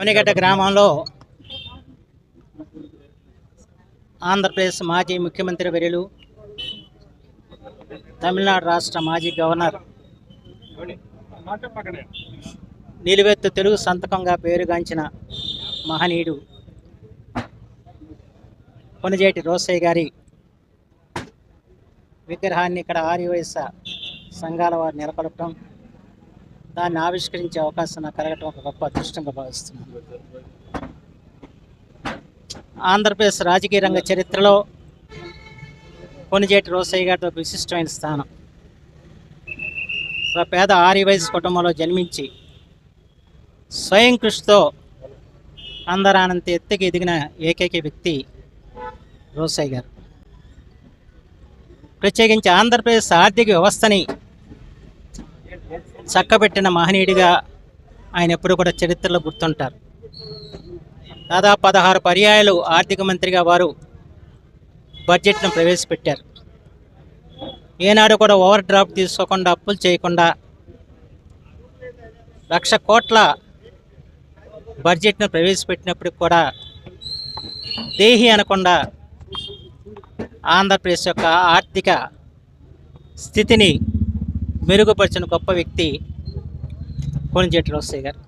అవనిగడ్డ గ్రామంలో ఆంధ్రప్రదేశ్ మాజీ ముఖ్యమంత్రి వర్యులు తమిళనాడు రాష్ట్ర మాజీ గవర్నర్ నిలువెత్తు తెలుగు సంతకంగా పేరుగాంచిన మహనీయుడు కొనజేటి రోసయ్య గారి విగ్రహాన్ని ఇక్కడ ఆర్యవైశ్య సంఘాల వారు నెలకొల్పడం దాన్ని ఆవిష్కరించే అవకాశం నాకు కలగటం ఒక గొప్ప అదృష్టంగా భావిస్తున్నాను. ఆంధ్రప్రదేశ్ రాజకీయ రంగ చరిత్రలో కొనిజేటి రోసయ్య గారితో ఒక విశిష్టమైన స్థానం. ఒక పేద ఆర్యవైశ్య కుటుంబంలో జన్మించి స్వయం కృషితో అందరానంత ఎత్తుకి ఎదిగిన ఏకైక వ్యక్తి రోసయ్య గారు. ప్రత్యేకించి ఆంధ్రప్రదేశ్ ఆర్థిక వ్యవస్థని చక్కబెట్టిన మహనీయుడిగా ఆయన ఎప్పుడూ కూడా చరిత్రలో గుర్తుంటారు. దాదాపు పదహారు పర్యాయాలు ఆర్థిక మంత్రిగా వారు బడ్జెట్ను ప్రవేశపెట్టారు. ఏనాడు కూడా ఓవర్ డ్రాఫ్ట్ తీసుకోకుండా అప్పులు చేయకుండా లక్ష కోట్ల బడ్జెట్ను ప్రవేశపెట్టినప్పటికి కూడా దేహి అనకుండా ఆంధ్రప్రదేశ్ యొక్క ఆర్థిక స్థితిని మెరుగుపరిచిన గొప్ప వ్యక్తి కోనిజేటి రోసయ్య గారు.